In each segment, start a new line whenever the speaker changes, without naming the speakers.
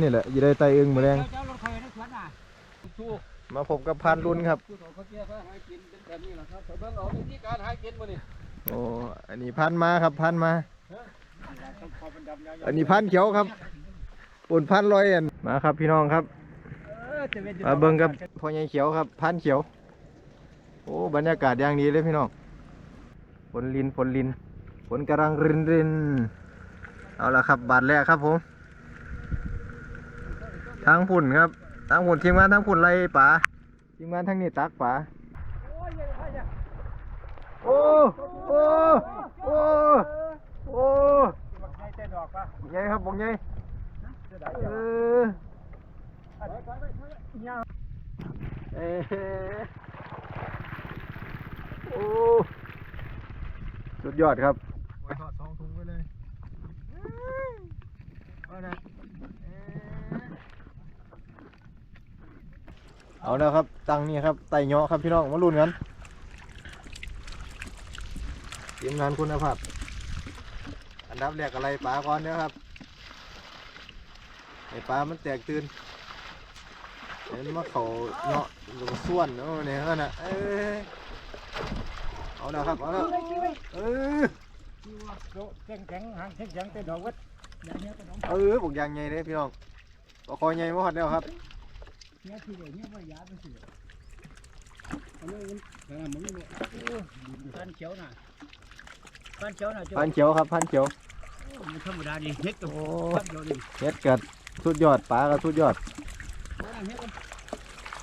นี่แหละจะได้ไตอึ้งมาแรง
เจ้ารถคอยในสวนน่ะสู้
มาพบกับพานรุ่นครับ
ผู้สองเขาเกี้ยก็หากินเป็นแบบนี้แหละครับแต่เบิ่งเอาวิธีการหากินมานี่
โอ้อันนี้พันมาครับพันมา
ต้องคอเป็นดำยาว
อันนี้พันเขียวครับปุ่นพันลอยอันมาครับพี่น้องครับ
เออจะเป็น
มาเบิ่งกับพ่อใหญ่เขียวครับพันเขียว โอ้บรรยากาศอย่างดีเลยพี่น้องฝนลินฝนลินฝนกำลังรินรินเอาละครับบาทแรกครับผม ทางผุ่นครับทางผุ่นทีมงานทางผุ่นไรป่าทีมงานทางนี้ตักป่าโอ้โอ้โอ้โอ้
ให
ญ่ครับบอกใหญ่เออเอ้โอ้สุดยอดครับทอดสองถุงไปเลยเอา เอาแล้วครับ ตังนี่ครับไต่เงาะครับพี่น้องมาลุ้นกันทีมงานคุณภาพอันดับแรกอะไรปลาก่อนเด้อครับไอปลามันแตกตื่นเห็นว่าเขาเนาะลงส่วนเนาะเนี่ยน่ะเอ้ยเอาแล้วครับเอาแล้วเออ
แข็งแข็งหางแข็งแข็งเต้นดอกวัดเงี้ยก็น้อง
เออผมยางใหญ่เลยพี่น้องคอใหญ่มาหอดแล้วครับ
เนี้ยคือเนี้ยว่ายาไปสิอันนี้มันเออมันไม่รู้พันเขียวน่ะพันเขียวน่ะ
พันเขียวครับพันเขียว
มันธรรมดาดิเฮ็ดกับ
โอ้
พันเขียวดิ
เฮ็ดกัดสุดยอดปลาก็สุดยอด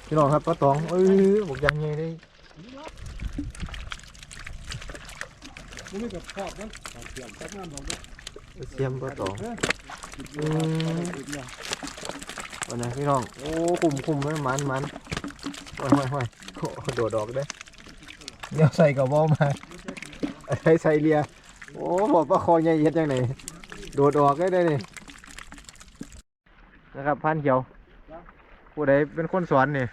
พี่น้องครับปลาตองเออผมยางใหญ่เลย
มันไม่กับครอบนะเสียมแป๊บน้ำบอกว่า
เสียมปลาตองอืม วันนี้พี่น้อง โอ้คุมคุมเลยมันมันห้อยห้อยห้อยโอ้โดดดอกเด้อเดี๋ยวใส่กับบอมาใส่ใส่เลีย โอ้บอกปลาคอใหญ่เฮ็ดยังไงโดดออกได้เลยนี่นะครับพันเขียว ผู้ใดเป็นคนสอนนี่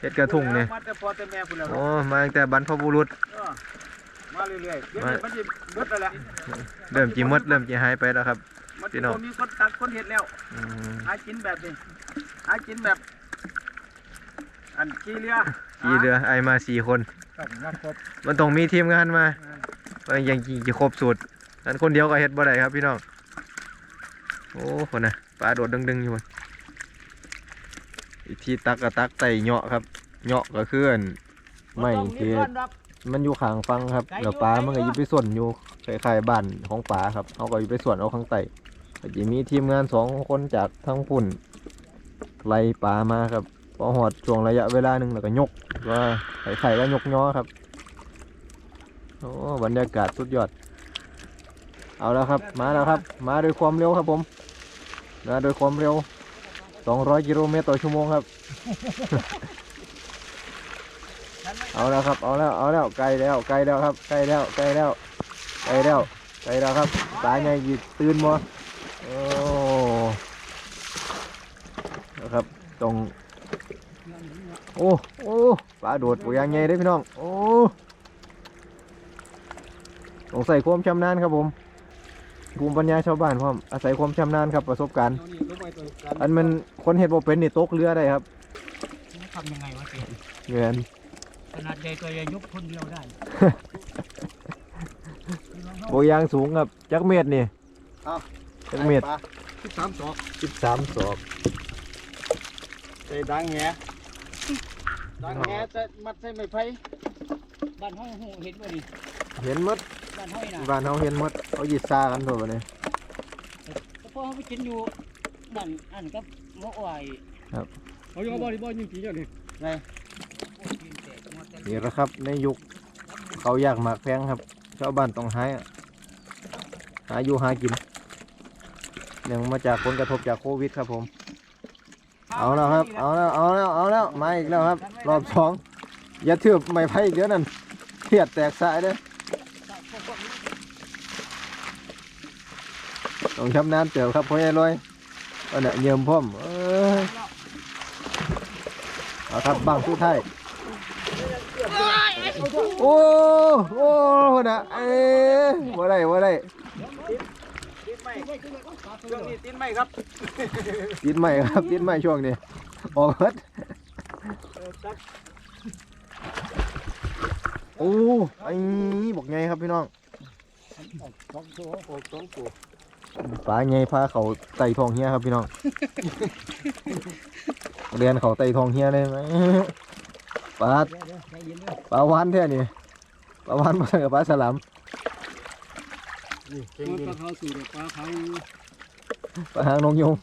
เฮ็ดกระทุ่งนี่
มาแต่พอแต่แม่พุ่นแล้ว
โอ้มาตั้งแต่บรรพบุรุษ
มาเรื่อยๆเดี๋ยวนี้มันจะเบิดแล้วแหละ
เริ่มจีมดเริ่มจีหายไปแล้วครับ
มัน
พี่
จะ
น้อง
มีคนตักคนเห็ดแล้ว
อืม
หากินแบบนี้หากินแบบ อันขี้เรือ
ขี่เรือไอมาสี่คน
ครับมาครบ
มันต้องมีทีมงานมามันยังจะครบสูตรอันคนเดียวก็เฮ็ดบ่ได้ครับพี่น้อง โอ้คนน่ะปลาโดดดึงๆอยู่มันอีกทีตักก็ตักไต่เหาะครับเหาะก็คืออันไม่ที่มันอยู่ข้างฟังครับแล้วปลามันก็อยู่ไปส่วนอยู่คล้ายๆบ้านของปลาครับเขาก็อยู่ไปส่วนเอาข้างใต้ ก็จะมีทีมงานสองคนจากทั้งพุ่นไล่ปลามาครับพอหอดช่วงระยะเวลาหนึ่งแล้วก็ยกว่าไข่ๆก็ยกย้อครับโอ้บรรยากาศสุดยอด เอาแล้วครับ มาแล้วครับ มาโดวยความเร็วครับผมมาโดยความเร็ว 200 กิโลเมตรต่อชั่วโมงครับ เอาแล้วครับ เอาแล้ว เอาแล้วไกลแล้วไกลแล้วครับไกลแล้วไกลแล้วไกลแล้วไกลแล้วครับ ตายิบตื่นมัโอ้ นะครับตรงโอ้โอ้ปลาโดดปวกยางใหญ่เด้อพี่น้อง โอ้ต้องใส่ความชำนาญครับผมภูมิปัญญาชาวบ้านพร้อมอาศัยความชำนาญครับประสบการณ์ อันมันคนเห็ดบ่เป็นนี่ตกเรือได้ครับ
ทำยังไงวะเจ๊
เงิน
ขนาดใหญ่ตัวใหญ่ยกคนเดียวได้
โบยางสูงครับจักเมตรนี่
อ้าว
จักเมตร
สิบสามศอก
สิบสามศอก
เอ้ดังแงดังแงจะมัดใส่ไม้ไผ่บ้านห้องหูเห็นบ่ดิ
เห็นหมด
บ้านห้อยน่ะ
บ้านเขาเห็นหมดเขาหยิดซากันตัวนี้
ก็พอเขาไปกินอยู่บ้านอันกับหมออ้อย
เอาอยู่กับบ่อนี่บ่อยิงผีเจ้านี่
ไง
นี่แหละครับในยุคเขาอยากหมากแพงครับชาวบ้านต้องหาหาอยู่หากิน เนื่องมาจากผลกระทบจากโควิดครับผม เอาแล้วครับ เอาแล้ว เอาแล้ว เอาแล้ว มาอีกแล้วครับ รอบสองอย่าเถือบไม่ไพ่อีกเดี๋ยวนั้นเครียดแตกสายเด้อต้องชำนาญเติบครับพ่อใหญ่ลอยเอาเนี่ยเยิมพร้อมเอาครับบังสุดท้ายโอ้โอ้นะเอ้ยว่าได้ว่าได้
ช่วงนี้ตีนไม่ครับ
ติดใหม่ครับติดใหม่ช่วงนี้ออกเฮิด
เออตัก
โอ้ไอ้บอกไงครับพี่น้อง
สองตัวโอ้สองตัว
ปลาไงพาเขาไต่ทองเฮียครับพี่น้องเรียนเขาไต่ทองเฮียเลยไหมปลา
เดี๋ยวเดี๋ยวใจเย็นด้วย
ปลาวานแท้นี่ปลาวานมากับปลาสลัม
นี่
ปลาเขาสู่ปลาเขา
ปลาหางนงยง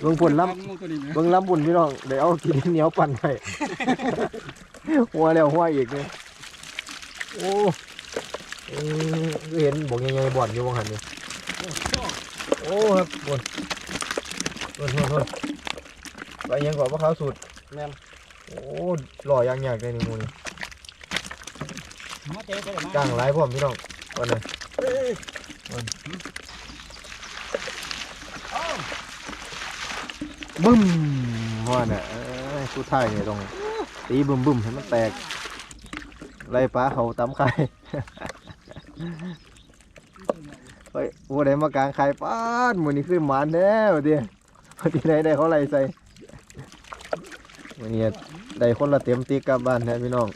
เบิ่งผลล้
งูตัวนี้ไหมำ
เบิ่งล้ำบุญพี่น้องเดี๋ยวเอากินเหนียวปั่นไปหัวแล้วหัวอีกเลยโอ้เอ้ยเห็นบอกยังไงบ่อนอยู่บังหันนี่โอ้ครับบ่นบ่นบ่นบ่นไปยังก่อนว่าเขาวสุด
แม่น
โอ้หล่อยางยากเลยนี่หมูนี่
มาเตะไปเลย
กลางหลายพร้อมพี่น้องวันนี้ บึ้มว่าเนี่ยเอ้ยสุดท้ายเนี่ยต้องตีบึ้มบึ้มให้มันแตกไล่ปลาเขาตำไข่เฮ้ยโอ้ได้มากลางไข่ป้านมือนี้ขึ้นหมานแล้วเดียวพอดีไหนได้เขาไล่ใส่วันนี้ได้คนละเต็มตีกลับบ้านแท้พี่น้อง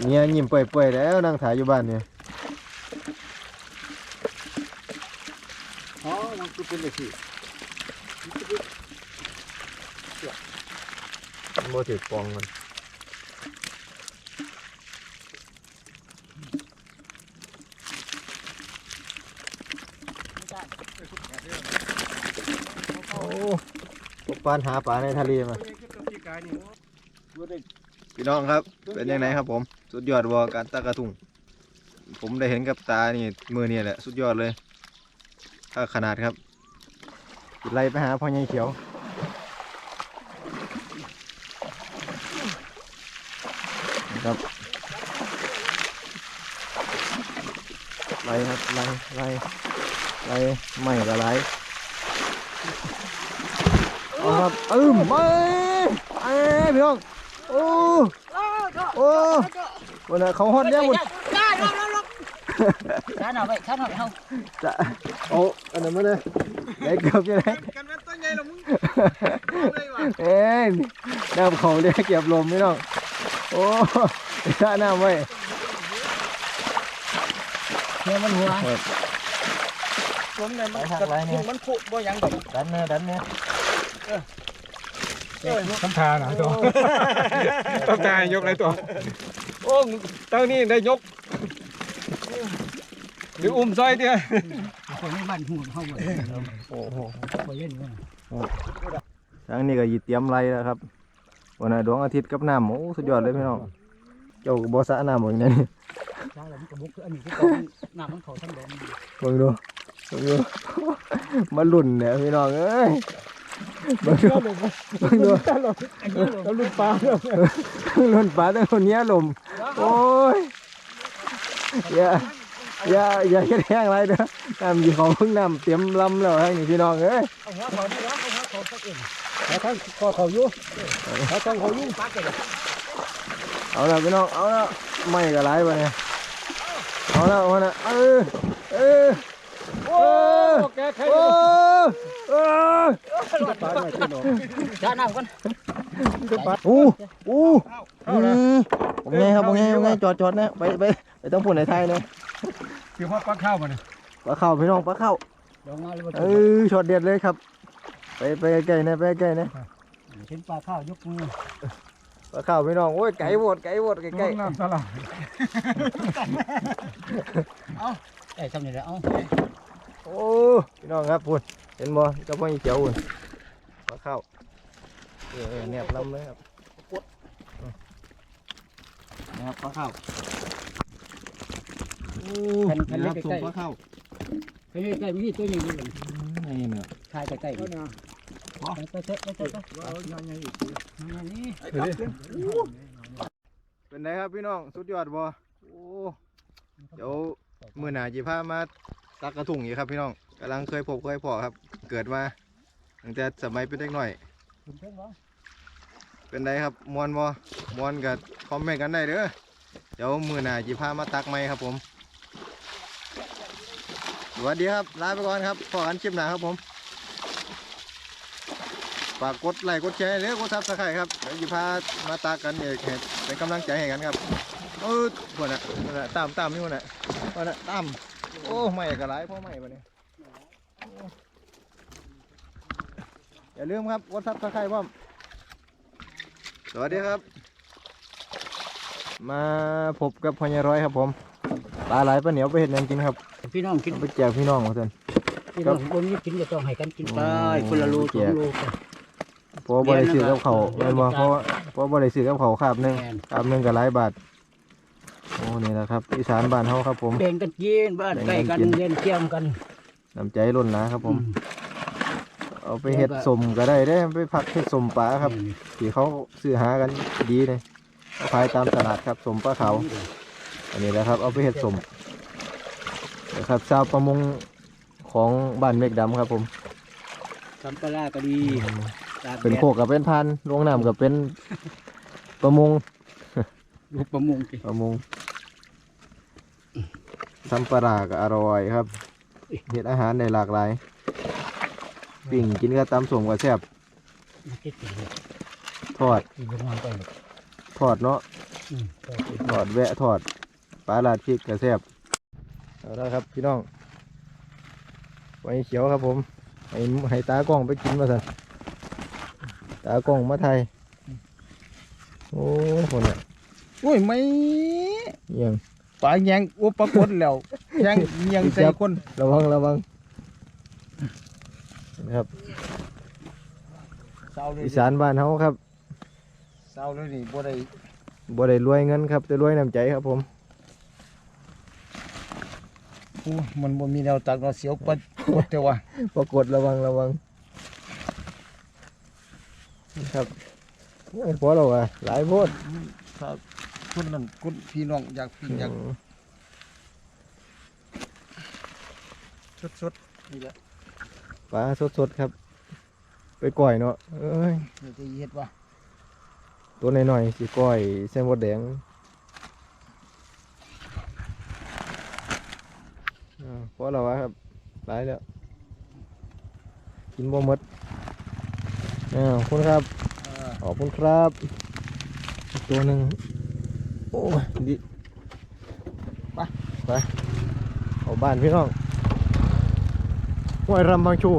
เมียยิ้มเปื่อยๆแล้วนั่งถ่ายอยู่บ้านเนี่ย
อ๋อ มันคือเป็นเลยสิ
มันบ่ถือปองมันโอ้พวกปานหาปลาในทะเลมา
พี่กายนี่
ดูได้
พี่น้องครับ เป็นยังไงครับผม สุดยอดวอการตากระทุงผมได้เห็นกับตานี่มือนี่แหละ สุดยอดเลยถ้าขนาดครับ ไล่ไปหาพ่อใหญ่เขียวครับไล่ครับไล่ไล่ไล่ไม่ละไล่เอาครับเอ้มไม่ไอ้พี่น้องโอ้โอ้วันน่ะเขาฮอดยังหมด
จ้าหน่อยไปช้าหน่อยเฮา
จะเอาอันนั้นมาเลย ได้เกือบยังไง
กันเป็นตัวใหญ่หรอมึง
เอ้ยน้ำเขาเรียกเก็บลมไม่ต้องโอ้ท่าน้ำไว้
เนี่ยมันหัว
ผมเนี่ยมัน
หักไรเนี่ย
มันผุบ่ยังดอก
ดันเนี่ยดันเนี่ย
ทำทาหน่อยตัวทำทายกอะไรตัวโอ้ตั้งนี่ได้ยกหรืออุ้มซอยเดียว
คนในบ้านหูเฮาบ่
โอ้โห
บ่เล่นว่า
ทางนี้ก็หยีเตรียมไรแล้วครับวันน่ะดวงอาทิตย์กับน้ำโอ้สุดยอดเลยพี่น้องเจ้าบ่สระน้ำเหมือนกันนี่
ช้าแล้วมันก็บุกคืออันนี้คือของน้ำมันเข้าทั้งดง
เบิ่งดูเบิ่งดูมาลุ่นเนี่ยพี่น้องเอ้ยเบิ่งดูเบิ่งดู
อันนี้ลง
แล้วลูกปลาเด้อ
ลุ่นปลาตั้งคนเนี้ยลมโอ้ยอย่า อย่าอย่าเฮ็ดแห้งไรเด้อน้ำยี่ของเพิ่งน้ำเตรียมลำแล้วให้นี่พี่น้องเอ้ย
เอาหัวเขานี่แล้วเอาหัวเขาสักเอง
แล้วทั้งคอเขาอยู่แล้วต้งเขาอยู่
ปากเก่ง
เอาละพี่น้องเอาละไม่ก็ไรไปเนี่ยเอาละเอาละเออเออ
โอ้แกใคร
โอ้เออ
ปลาหน่พี่น้อง
ช้าน้ำก่อน
อู้อู้อืมผมไงครับผมไงผมไงจอดจอดนะไปไปไปต้องพูดในไทยนะ
คือว่าปลาข้าวมาเนี่ย
ปลาเข้าพี่น้องปลาเข้า
ลงมาเลยว่า
เออช็อตเด็ดเลยครับ ไปไปใกล้ๆนะไปใกล้ๆนะ
เห็นปลาข้าวยกมือ
ปลาเข้าพี่น้องโอ้ยไก่บดไก่บดใกล้
น้ำสลัด
ไอ้ทำนี่แหละเอา
ๆโอ้พี่น้องครับพูดเห็นบ่เจ้าพ่ออีเขียวพูดปลาเข้าเออเออแนบลำเลยครับอืมนะครับปลาเข้า โอ้นะครับส่งปลาเข้า
ไปใกล้ๆมีตัวใหญ่อยู่
นี่เนี่ย
ถ่ายใกล้ๆไปไปเถอะไปเถอะไปนี่
เป็นไงครับพี่น้องสุดยอดบ่โอ้เดี๋ยวมือหนาจีพามาตักกระถุงอีกครับพี่น้องกำลังเคยพบเคยพอครับ เกิดมาตั้งแต่สมัยเป็นเด็กหน่อย
คุณเพิ่งบ่
เป็นไงครับมวนบ่มวนกับคอมเมนต์กันได้เด้อเดี๋ยวมือหนาจีพามาตักไหมครับผม วัสดีครับ ลาไปก่อนครับพอกันคลิปหน้าครับผมฝากกดไลค์กดแชร์หรือกดซับสไครต์ครับเดี๋ยวจะพามาตากันเอกเป็นกำลังใจให้กันครับเออคนน่ะคนน่ะตามตามนี่คนน่ะคนน่ะตามโอ้ไม่กระไรพราะไม่ปะเนี่ยโอ้อย่าลืมครับกดซับสไครต์พร้อมสวัสดีครับ มาพบกับพญาร้อยครับผมปลาไหลปลาเหนียวไปเห็ดยังกินครับ
พี่น้องกิน
เอาไปแจกพี่น้องของเพื่อน
พี่น้องคนนี้กินก็ต้องให้กันกินไปคนละโลสองโลกัน
เพราะว่าบริสื่อกับเขาวแม่นบ่เพราะว่าเพราะบริสื่อกับเขาวคาบหนึง
แม่น
คาบหนึงกับหลายบาทโอ้นี่แหละครับอีสานบ้านเฮาครับผม
แบ่งกันกินบ้านใกล้กัน
แบ่งกันกิน
เล่นเกี่ยมกัน
น้ำใจล้นหนะครับผม
อื
เอาไปเฮ็ดสมก็ได้ได้ไปผักเฮ็ดสมปลาครับ
นี่
ที่เขาซื้อหากันดีเลยเอาขายตามตลาดครับสมปลาขาวอันนี้แหละครับ เอาไปเฮ็ดสม นะครับชาวประมงของบ้านเมฆดำครับผม
ทำปลาร้าก็ดีตากแดด
เป็นโคกกับเป็นพันลวงน้ำกับเป็นประมง
ลูกประมงสิ
ประมงทำปลาร้าก็อร่อยครับเฮ็ดอาหารได้หลากหลายปิ่งกินกับตำส่งก็แซ่บ
คิดถึง
ทอด
อีกประมาณไปเลย
ทอดเนาะ
อืมก็สิ
ทอดแวะทอดปลาลาดพริกก็แซ่บ เอาละครับพี่น้องไว้เขียวครับผมให้ให้ตากล้องไปกินมาสันตากล้องมาไทยโอ้คนอะ
โอ้ยไม่
เอียง
ปลาแยงโอ้ปรากฏแล้วแยงแยงใส่คน
ระวังระวังนะครับ
เศร้าเลย
อีสานบ้านเฮาครับ
เศร้าเลยนี่บ่ได้
บ่ได้รวยเงินครับแต่รวยน้ำใจครับผม
โอ้มันบ่มีแนวตักเนาะเสียวปัดปดแต่ว่า
ปรากฏระวังระวังครับโอ้ยพอแล้วว่ะหลายโพด
ครับคนนั้นคนพี่น้องอยากกินอยาก
อืม
สดๆนี่แหละ
ปลาสดๆครับ ไปก่อยเนาะเอ้ย
นี่จะเฮ็ดว่า
ตัวน้อยๆสิก้อยเส้นมดแดง อ่าพอแล้ววะครับหลายแล้ว กินบ่หมดอ่าขอบคุณครับ ขอบคุณครับอีกตัวหนึ่งโอ้ยดิไปไปเอาบ้านพี่น้องห้วยรำบางชู